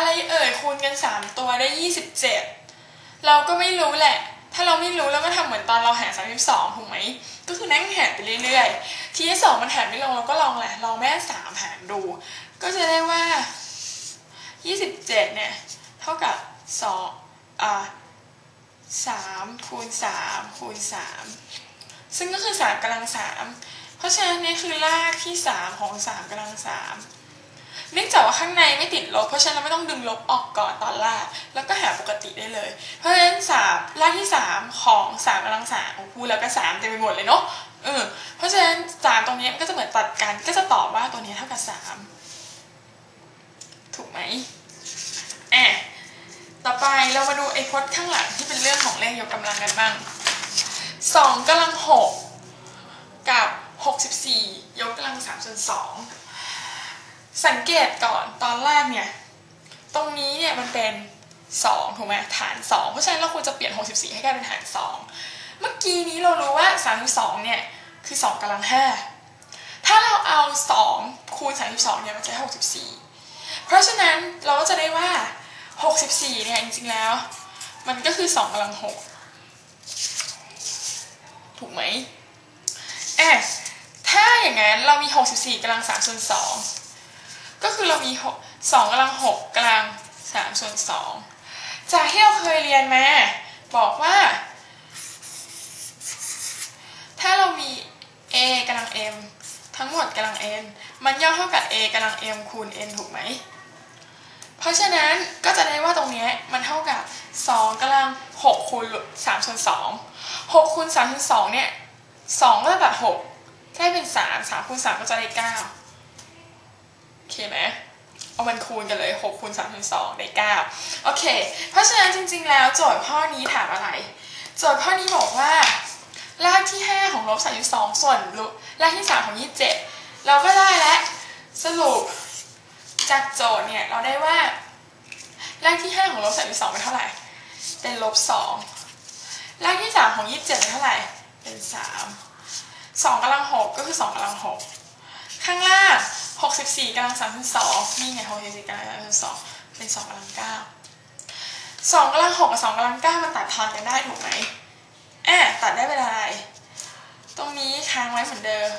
อะไรเอ่ยคูณกันสามตัวได้ยี่สิบเจ็ดเราก็ไม่รู้แหละ ถ้าเราไม่รู้แล้วก็ทำเหมือนตอนเราหารสามสิบสองถูกไหมก็คือนั่งหารไปเรื่อยๆ ทีที่สองมันหารไม่ลงเราก็ลองแหละลองแม่สามหารดู ก็จะได้ว่ายี่สิบเจ็ดเนี่ยเท่ากับสองอ่าสามคูณสามคูณสามซึ่งก็คือสามกำลังสามเพราะฉะนั้นนี่คือรากที่สามของสามกำลังสาม เนื่องจากว่าข้างในไม่ติดลบ เพราะฉะนั้นเราไม่ต้องดึงลบออกก่อนตอนแรกแล้วก็หาปกติได้เลย เพราะฉะนั้นสามรากที่สามของสามกำลังสามของพูดแล้วก็สามเต็มไปหมดเลยเนาะเออเพราะฉะนั้นสามตรงนี้มันก็จะเหมือนตัดกันก็จะตอบว่าตัวนี้เท่ากับสามถูกไหมแอะต่อไปเรามาดูไอ้พจน์ข้างหลังที่เป็นเรื่องของเลขยกกำลังกันบ้างสองกำลังหกกับหกสิบสี่ยกกำลังสามส่วนสอง สังเกตก่อนตอนแรกเนี่ย ตรงนี้เนี่ยมันเป็น 2 ถูกไหมฐาน 2 เพราะฉะนั้นเราควรจะเปลี่ยน 64 ให้กลายเป็นฐาน 2 เมื่อกี้นี้เรารู้ว่า 32 เนี่ย คือ 2กำลัง 5 ถ้าเราเอา 2 คูณ 32 เนี่ยมันจะได้64 เพราะฉะนั้นเราก็จะได้ว่า 64 เนี่ยจริงๆแล้ว มันก็คือ 2กำลัง 6 ถูกไหมแอะถ้าอย่างนั้นเรามี 64กำลัง3ส่วน2 ก็คือเรามี6 2กำลัง6กำลัง3ส่วน2จากที่เราเคยเรียนมาบอกว่า ถ้าเรามี a กำลัง m ทั้งหมดกำลัง n มันย่อมเท่ากับ a กำลัง m คูณ n ถูกไหม เพราะฉะนั้นก็จะได้ว่าตรงนี้มันเท่ากับ 2กำลัง 6 คูณ3ส่วน2 6คูณ3ส่วน2เนี่ย2ก็จะตัด6ได้เป็น 3 3คูณ3ก็จะได้ 9 เคไหมเอามันคูณกันเลย6คูณ3คูณ2ได้9โอเค เพราะฉะนั้นจริงๆแล้วโจทย์ข้อนี้ถามอะไร โจทย์ข้อนี้บอกว่ารากที่ 5 ของลบ32 ส่วนรากที่ 3 ของ 27 เราก็ได้แล้วสรุปจากโจทย์เนี่ย เราได้ว่ารากที่ 5 ของลบ32เป็นเท่าไหร่ เป็นลบ2รากที่ 3 ของ 27 เป็นเท่าไหร่ เป็น 3 2กำลัง6ก็คือ 2กำลัง6ข้างล่าง 64กำลัง32นี่ไง64กำลัง32เป็น2กำลัง9 2กำลัง6กับ2กำลัง9มันตัดทอนกันได้ถูกไหมแอบตัดได้เป็นอะไร ตรงนี้ค้างไว้เหมือนเดิม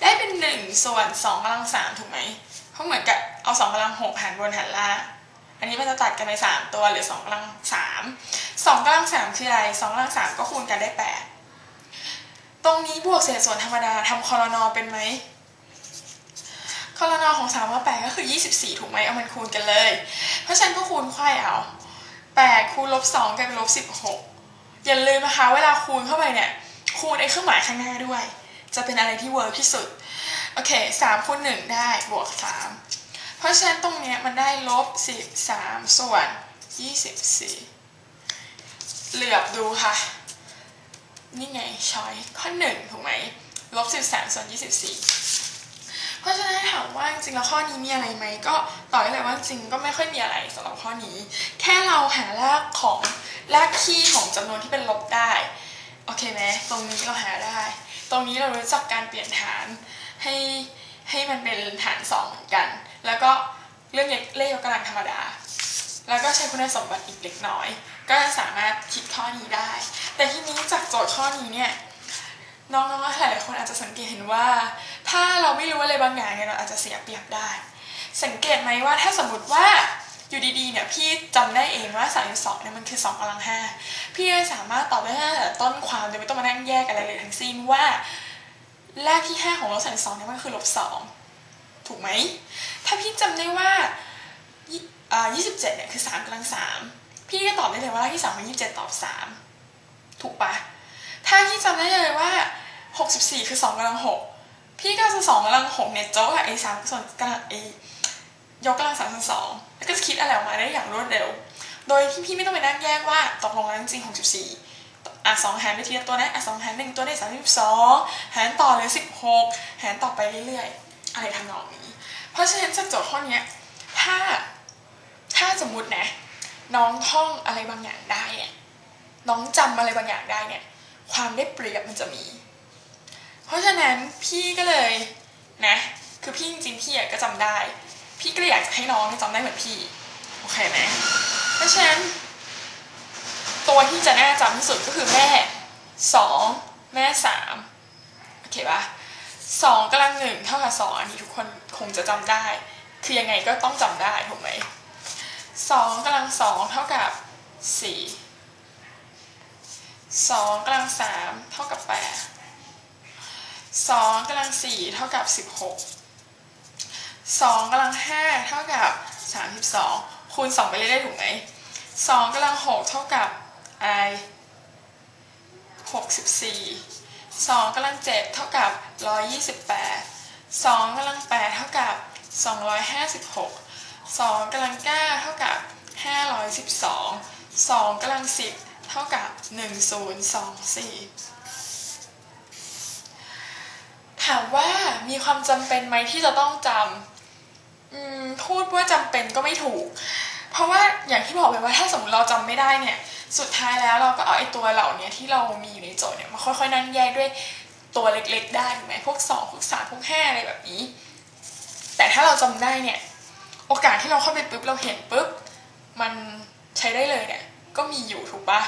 ได้เป็น1ส่วน2กำลัง3ถูกไหมเพราะเหมือนกับเอา2กำลัง6หารบนหารล่างอันนี้มันจะตัดกันไป3ตัวหลือ2กำลัง3 2กำลัง3คืออะไร2กำลัง3ก็คูณกันได้8ตรงนี้บวกเศษส่วนธรรมดาทำคอรนอเป็นไหม ของ3ว่า8ก็คือ 24 ถูกไหมเอามันคูณกันเลย เพราะฉะนั้นก็คูณควายเอา8คูณลบ2กลายเป็นลบ16 อย่าลืมนะคะเวลาคูณเข้าไปเนี่ย คูณไอ้เครื่องหมายข้างหน้าด้วย จะเป็นอะไรที่เวิร์กที่สุด โอเค3คูณ1ได้บวก 3 เพราะฉะนั้นตรงเนี้ยมันได้ลบ13 ส่วน 24 เหลือบดูค่ะ นี่ไงช้อยข้อ 1 ถูกไหมลบ13ส่วน24 เพราะฉะนั้นถาม ว่าจริงแล้วข้อนี้มีอะไรไหมก็ตอบได้เลยว่าจริงก็ไม่ค่อยมีอะไรสำหรับข้อนี้ แค่เราหารากของรากคี่ของจำนวนที่เป็นลบได้โอเคไหมตรงนี้เราหาได้ ตรงนี้เรารู้จักการเปลี่ยนฐานให้ให้มันเป็นฐานสองเหมือนกัน แล้วก็เรื่องเลขยกกำลังธรรมดา แล้วก็ใช้คุณสมบัติอีกเล็กน้อย ก็สามารถคิดข้อนี้ได้ แต่ที่นี้จากโจทย์ข้อนี้เนี่ย น้องๆหลายๆคนอาจจะสังเกตเห็นว่า ถ้าเราไม่รู้อะไรบางอย่างเนี่ยเราอาจจะเสียเปรียบได้ สังเกตไหมว่าถ้าสมมติว่าอยู่ดีๆเนี่ยพี่จำได้เองว่าสามสองเนี่ยมันคือ2กำลังห้าพี่สามารถตอบได้ตั้งแต่ต้นความโดยไม่ต้องมานั่งแยกอะไรเลยทั้งสิ้นว่าแรกที่5ของลบสามสองเนี่ยมันคือลบสองถูกไหม ถ้าพี่จำได้ว่าอ่ายี่สิบเจ็ดเนี่ยคือ3กำลังสามพี่ก็ตอบได้เลยว่าเลขที่3เป็น27ตอบ3ถูกปะ ถ้าพี่จำได้เลยว่า 64 คือ2กำลัง6พี่ก็จะ2กำลัง6เนี่ยโจ๊กกับ a 3ส่วนกำลัง a ยกกำลัง3ส่วน2แล้วก็จะคิดอะไรออกมาได้อย่างรวดเร็ว โดยที่พี่ไม่ต้องไปนั่งแยกว่าตกลงแล้วจริง64อะ2หารไปทีละตัวนะอะ2หาร1ตัวได้32หารต่อเลย16หารต่อไปเรื่อยๆ อะไรทำนองนี้ เพราะฉะนั้นจากโจทย์ข้อนี้ถ้าถ้าสมมตินะ น้องท่องอะไรบางอย่างได้เนี่ยน้องจำอะไรบางอย่างได้เนี่ย ความได้เปรียบมันจะมี เพราะฉะนั้นพี่ก็เลยนะคือพี่จริงๆพี่ก็จำได้ พี่ก็เลยอยากให้น้องจำได้เหมือนพี่โอเคไหมเพราะฉะนั้นตัวที่จะน่าจำที่สุดก็คือแม่สองแม่สามโอเคปะสองกำลังหนึ่งเท่ากับสองอันนี้ทุกคนคงจะจำได้ คือยังไงก็ต้องจำได้ถูกไหมสองกำลังสองเท่ากับสี่ สองกำลังสามเท่ากับแปดสองกำลังสี่เท่ากับสิบหกสองกำลังห้าเท่ากับสามสิบสองคูณสองไปเรื่อยๆถูกไหมสองกำลังหกเท่ากับ i หกสิบสี่สองกำลังเจ็ดเท่ากับร้อยยี่สิบแปดสองกำลังแปดเท่ากับสองร้อยห้าสิบหกสองกำลังเก้าเท่ากับห้าร้อยสิบสองสองกำลังสิบ ท่ากับหนึ่งศูนย์สองสี่ถามว่ามีความจำเป็นไหมที่จะต้องจำพูดว่าจำเป็นก็ไม่ถูก เพราะว่าอย่างที่บอกไปว่าถ้าสมมติเราจำไม่ได้เนี่ย สุดท้ายแล้วเราก็เอาไอ้ตัวเหล่านี้ที่เรามีอยู่ในโจทย์เนี่ยมาค่อยๆนั่งแยกด้วยตัวเล็กๆได้ถูกไหมพวกสองพวกสามพวกห้าอะไรแบบนี้ แต่ถ้าเราจำได้เนี่ย โอกาสที่เราเข้าไปปุ๊บเราเห็นปุ๊บ มันใช้ได้เลยเนี่ย ก็มีอยู่ถูกปะ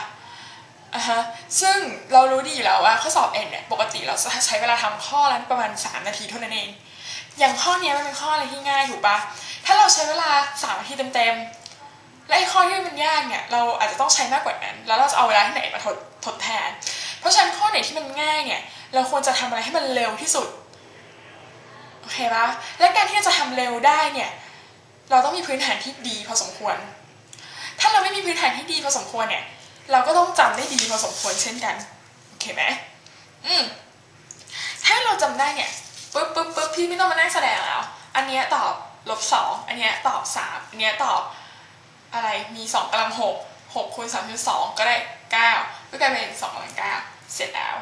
อะฮะซึ่งเรารู้ดีอยู่แล้วว่าข้อสอบเอ็นเนี่ยปกติเราจะใช้เวลาทำข้อละประมาณ 3 นาทีเท่านั้นเอง อย่างข้อนี้มันเป็นข้ออะไรที่ง่ายถูกปะถ้าเราใช้เวลา 3 นาทีเต็มๆและไอ้ข้อที่มันยากเนี่ยเราอาจจะต้องใช้มากกว่านั้น แล้วเราจะเอาเวลาที่ไหนมาทดทดแทน เพราะฉะนั้นข้อไหนที่มันง่ายเนี่ยเราควรจะทำอะไรให้มันเร็วที่สุดโอเคปะและการที่จะทำเร็วได้เนี่ยเราต้องมีพื้นฐานที่ดีพอสมควร ถ้าเราไม่มีพื้นฐานที่ดีพอสมควรเนี่ย เราก็ต้องจำได้ดีพอสมควรเช่นกัน โอเคไหมอืมถ้าเราจำได้เนี่ยปุ๊บปุ๊บปุ๊บพี่ไม่ต้องมานั่งแสดงแล้ว อันเนี้ยตอบลบสองอันเนี้ยตอบสามอันเนี้ยตอบอะไรมีสองกำลังหกหกคูณสามคูณสองก็ได้เก้าก็กลายเป็นสองกำลังเก้าเสร็จแล้ว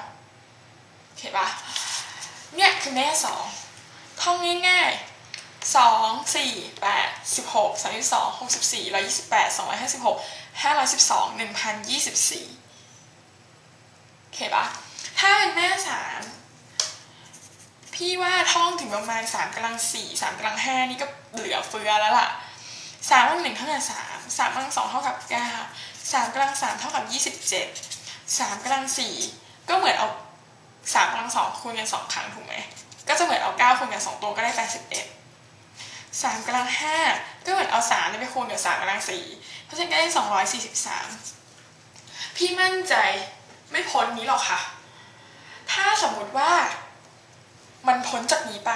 โอเคปะเนี่ยคือแม่สองท่องง่ายๆ สองสี่แปดสิบหกสามสิบสองหกสิบสี่ร้อยยี่สิบแปดสองร้อยห้าสิบหกห้าร้อยสิบสองหนึ่งพันยี่สิบสี่โอเคปะถ้าเป็นแม่สามพี่ว่าท่องถึงประมาณสามกำลังสี่สามกำลังห้านี่ก็เหลือเฟือแล้วล่ะสามกำลังหนึ่งเท่ากับสามสามกำลังสองเท่ากับเก้าสามกำลังสามเท่ากับยี่สิบเจ็ดสามกำลังสี่ก็เหมือนเอาสามกำลังสองคูณกันสองครั้งถูกไหมก็จะเหมือนเอาเก้าคูณกันสองตัวก็ได้แปดสิบเอ็ด สามกำลังห้าก็เหมือนเอาสามไปคูณกับสามกำลังสี่เพราะฉะนั้นก็ได้สองร้อยสี่สิบสามพี่มั่นใจไม่พ้นนี้หรอกค่ะ ถ้าสมมุติว่ามันพ้นจากนี้ไป